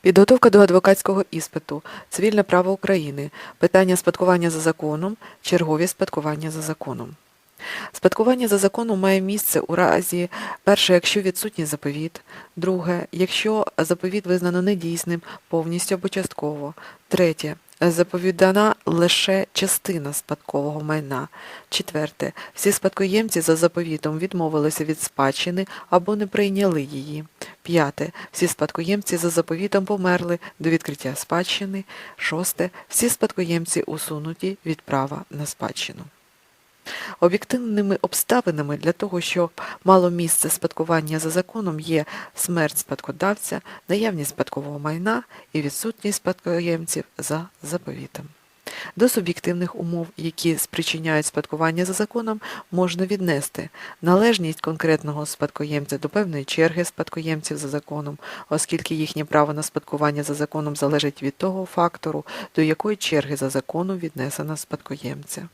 Підготовка до адвокатського іспиту, цивільне право України, питання спадкування за законом, чергові спадкування за законом. Спадкування за законом має місце у разі, перше, якщо відсутній заповіт, друге, якщо заповіт визнано недійсним повністю або частково, третє, заповідана лише частина спадкового майна, четверте, всі спадкоємці за заповітом відмовилися від спадщини або не прийняли її, п'яте, всі спадкоємці за заповітом померли до відкриття спадщини, шосте, всі спадкоємці усунуті від права на спадщину. Об'єктивними обставинами для того, щоб мало місце спадкування за законом, є смерть спадкодавця, наявність спадкового майна і відсутність спадкоємців за заповітом. До суб'єктивних умов, які спричиняють спадкування за законом, можна віднести належність конкретного спадкоємця до певної черги спадкоємців за законом, оскільки їхнє право на спадкування за законом залежить від того фактору, до якої черги за законом віднесено спадкоємця.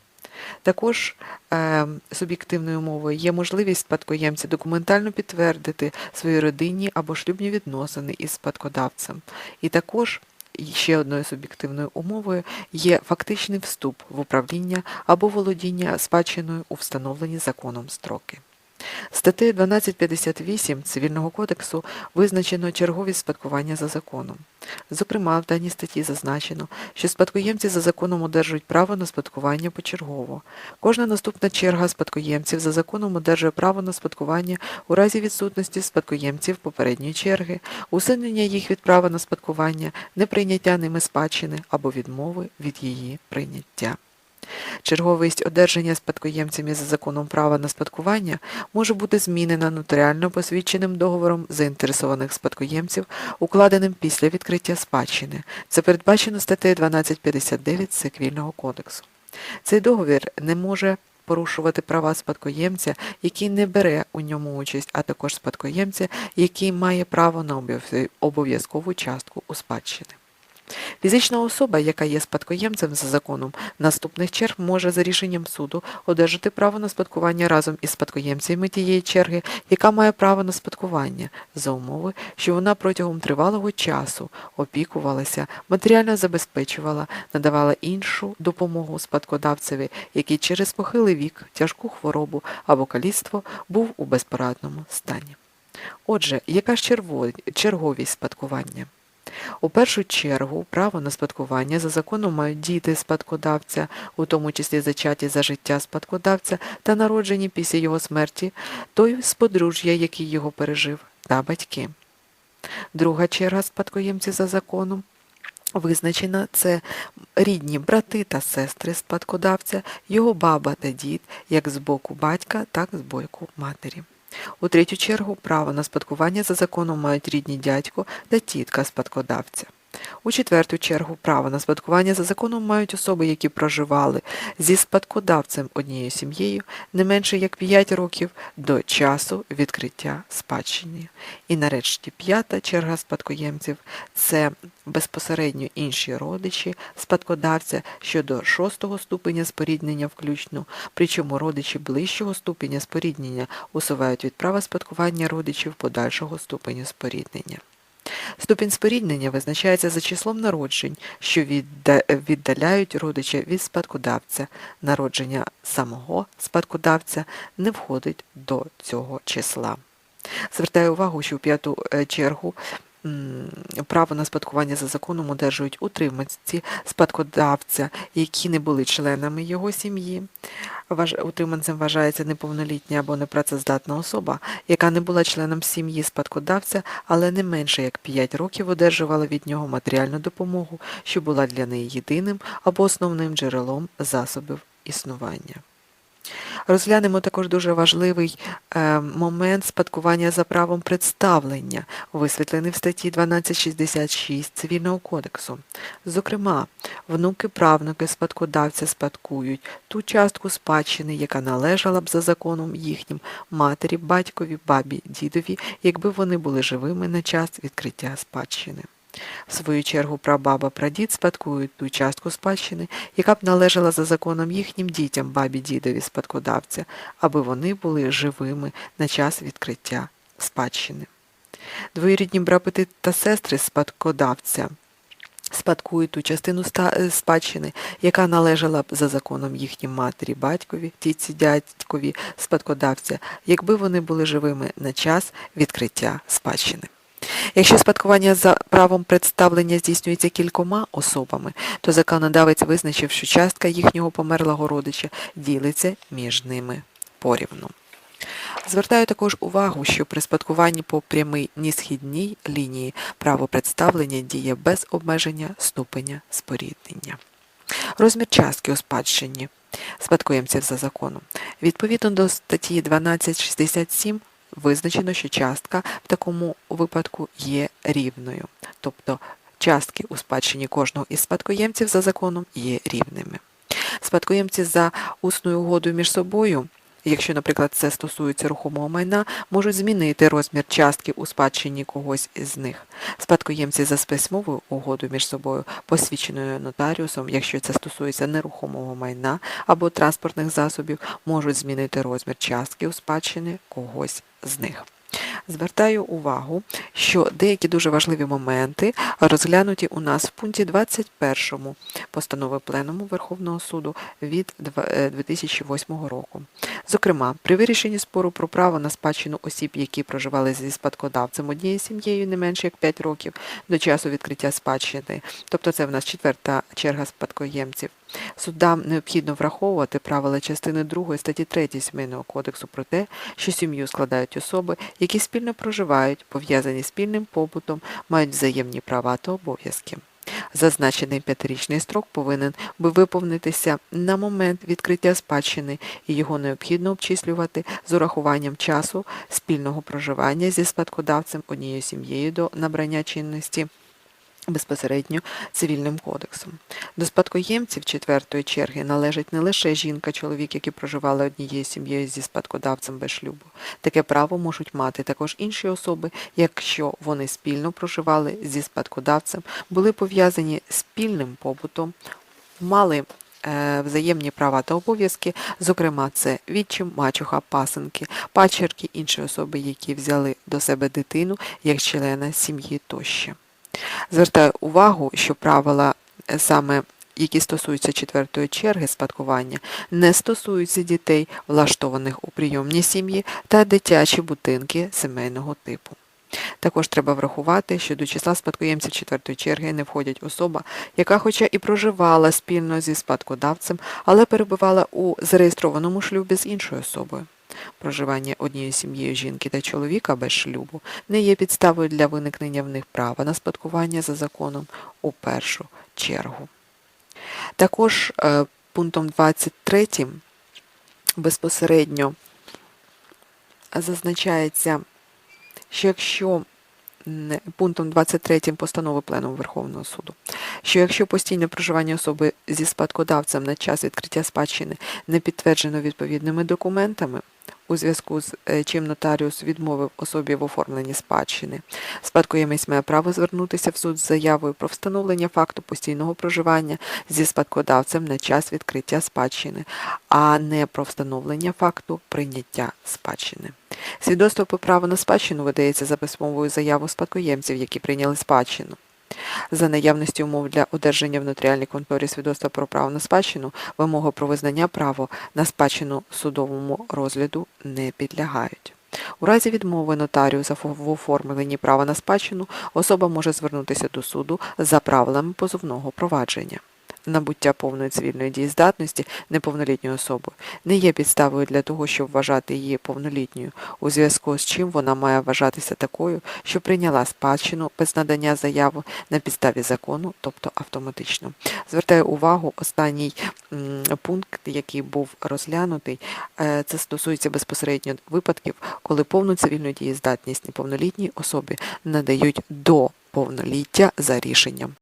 Також е, суб'єктивною умовою є можливість спадкоємця документально підтвердити свої родинні або шлюбні відносини із спадкодавцем. І також ще одною суб'єктивною умовою є фактичний вступ в управління або володіння спадщиною у встановлені законом строки. Статтею 1258 Цивільного кодексу визначено черговість спадкування за законом. Зокрема, в даній статті зазначено, що спадкоємці за законом одержують право на спадкування почергово. Кожна наступна черга спадкоємців за законом одержує право на спадкування у разі відсутності спадкоємців попередньої черги, усунення їх від права на спадкування, неприйняття ними спадщини або відмови від її прийняття. Черговість одержання спадкоємцями за законом права на спадкування може бути змінена нотаріально посвідченим договором заінтересованих спадкоємців, укладеним після відкриття спадщини. Це передбачено статтею 1259 Цивільного кодексу. Цей договір не може порушувати права спадкоємця, який не бере у ньому участь, а також спадкоємця, який має право на обов'язкову частку у спадщини. Фізична особа, яка є спадкоємцем за законом наступних черг, може за рішенням суду одержати право на спадкування разом із спадкоємцями тієї черги, яка має право на спадкування, за умови, що вона протягом тривалого часу опікувалася, матеріально забезпечувала, надавала іншу допомогу спадкодавцеві, який через похилий вік, тяжку хворобу або каліцтво був у безпорадному стані. Отже, яка ж черговість спадкування? У першу чергу право на спадкування за законом мають діти спадкодавця, у тому числі зачаті за життя спадкодавця та народжені після його смерті, той з подружжя, який його пережив, та батьки. Друга черга спадкоємців за законом визначена це рідні брати та сестри спадкодавця, його баба та дід, як з боку батька, так і з боку матері. У третю чергу право на спадкування за законом мають рідні дядько та тітка спадкодавця. У четверту чергу право на спадкування за законом мають особи, які проживали зі спадкодавцем однією сім'єю не менше як 5 років до часу відкриття спадщини. І нарешті п'ята черга спадкоємців це безпосередньо інші родичі спадкодавця щодо шостого ступеня споріднення включно, причому родичі ближчого ступеня споріднення усувають від права спадкування родичів подальшого ступеню споріднення. Ступінь споріднення визначається за числом народжень, що віддаляють родича від спадкодавця. Народження самого спадкодавця не входить до цього числа. Звертаю увагу, що в п'яту е, чергу право на спадкування за законом одержують утриманці спадкодавця, які не були членами його сім'ї. Утриманцем вважається неповнолітня або непрацездатна особа, яка не була членом сім'ї спадкодавця, але не менше як 5 років одержувала від нього матеріальну допомогу, що була для неї єдиним або основним джерелом засобів існування. Розглянемо також дуже важливий е, момент спадкування за правом представлення, висвітлений в статті 1266 Цивільного кодексу. Зокрема, внуки правнуки спадкодавця спадкують ту частку спадщини, яка належала б за законом їхнім матері, батькові, бабі, дідові, якби вони були живими на час відкриття спадщини. В свою чергу прабаба прадід спадкують ту частку спадщини, яка б належала за законом їхнім дітям бабі дідові спадкодавця, аби вони були живими на час відкриття спадщини. Двоюрідні брати та сестри спадкодавця спадкують ту частину е, спадщини, яка належала б за законом їхній матері, батькові, тітці, дядькові, спадкодавця, якби вони були живими на час відкриття спадщини. Якщо спадкування за правом представлення здійснюється кількома особами, то законодавець визначив, що частка їхнього померлого родича ділиться між ними порівну. Звертаю також увагу, що при спадкуванні по прямій нісхідній лінії право представлення діє без обмеження ступеня споріднення. Розмір частки у спадщині спадкоємців за законом. Відповідно до статті 1267 визначено, що частка в такому випадку є рівною, тобто частки у спадщині кожного із спадкоємців за законом є рівними. Спадкоємці за усною угодою між собою, якщо, наприклад, це стосується рухомого майна, можуть змінити розмір частки у спадщині когось із них. Спадкоємці за письмовою угодою між собою, посвідченою нотаріусом, якщо це стосується нерухомого майна або транспортних засобів, можуть змінити розмір частки у спадщини когось з них. Звертаю увагу, що деякі дуже важливі моменти розглянуті у нас в пункті 21 постанови Пленуму Верховного суду від е, 2008 року. Зокрема, при вирішенні спору про право на спадщину осіб, які проживали зі спадкодавцем однією сім'єю не менше як 5 років до часу відкриття спадщини, тобто це в нас четверта черга спадкоємців, Судам необхідно враховувати правила частини 2 статті 3 Сімейного кодексу про те, що сім'ю складають особи, які спільно проживають, пов'язані спільним побутом, мають взаємні права та обов'язки. Зазначений п'ятирічний строк повинен би виповнитися на момент відкриття спадщини, і його необхідно обчислювати з урахуванням часу спільного проживання зі спадкодавцем однією сім'єю до набрання чинності безпосередньо цивільним кодексом. До спадкоємців четвертої черги належить не лише жінка, чоловік, які проживали однією сім'єю зі спадкодавцем без шлюбу. Таке право можуть мати також інші особи, якщо вони спільно проживали зі спадкодавцем, були пов'язані спільним побутом, мали е, взаємні права та обов'язки, зокрема, це відчим, мачуха, пасенки, пачерки, інші особи, які взяли до себе дитину як члена сім'ї тощо. Звертаю увагу, що правила е, саме які стосуються четвертої черги спадкування, не стосуються дітей, влаштованих у прийомні сім'ї та дитячі будинки сімейного типу. Також треба врахувати, що до числа спадкоємців четвертої черги не входять особа, яка хоча і проживала спільно зі спадкодавцем, але перебувала у зареєстрованому шлюбі з іншою особою. Проживання однією сім'єю жінки та чоловіка без шлюбу не є підставою для виникнення в них права на спадкування за законом у першу чергу. Також е, пунктом 23 безпосередньо зазначається, що якщо пунктом 23 постанови Пленуму Верховного суду, що якщо постійне проживання особи зі спадкодавцем на час відкриття спадщини не підтверджено відповідними документами, у зв'язку з е, чим нотаріус відмовив особі в оформленні спадщини. Спадкоємець має право звернутися в суд з заявою про встановлення факту постійного проживання зі спадкодавцем на час відкриття спадщини, а не про встановлення факту прийняття спадщини. Свідоцтво про право на спадщину видається за письмовою заявою спадкоємців, які прийняли спадщину. За наявності умов для одержання в нотаріальній конторі свідоцтва про право на спадщину, вимоги про визнання права на спадщину судовому розгляду не підлягають. У разі відмови нотаріуса в оформленні права на спадщину особа може звернутися до суду за правилами позовного провадження. Набуття повної цивільної дієздатності неповнолітньої особи не є підставою для того, щоб вважати її повнолітньою, у зв'язку з чим вона має вважатися такою, що прийняла спадщину без надання заяви на підставі закону, тобто автоматично. Звертаю увагу, останній пункт, який був розглянутий, е, це стосується безпосередньо випадків, коли повну цивільну дієздатність неповнолітній особі надають до повноліття за рішенням